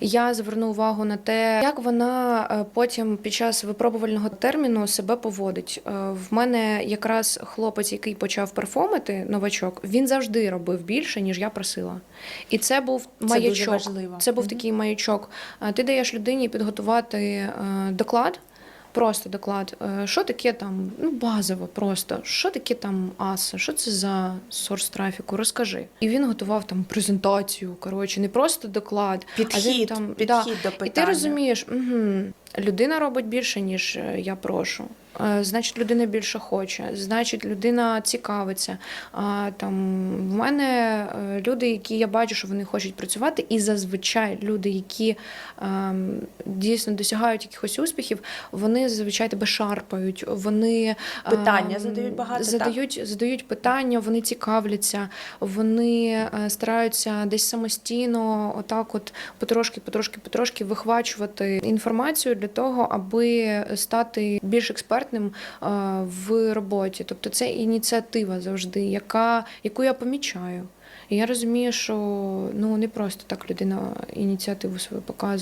Я зверну увагу на те, як вона е, потім під час випробувального терміну себе поводить. Е, В мене якраз хлопець, який почав перформити, новачок, він завжди робив більше, ніж я просила. І це був Це дуже маячок. важливо. Це був такий маячок. Е, Ти даєш людині підготувати доклад. Просто доклад. Е, Що таке там, ну базово просто. Що таке там аса? Що це за сорс трафіку? Розкажи. І він готував там презентацію. Коротше, не просто доклад, а він Підхід, там підхід да. до питання. І ти розумієш, угу, людина робить більше, ніж е, я прошу. Е, Значить, людина більше хоче, значить, людина цікавиться. А там в мене е, люди, які я бачу, що вони хочуть працювати, і зазвичай люди, які ем, дійсно досягають якихось успіхів, вони зазвичай тебе шарпають. Вони Питання ем, задають багато, так? задають, задають питання, вони цікавляться, вони е, стараються десь самостійно, отак, от потрошки, потрошки, потрошки вихвачувати інформацію для того, аби стати більш експертним е, в роботі. Тобто це ініціатива завжди, яка, яку я помічаю. І я розумію, що ну не просто так людина ініціативу свою показує.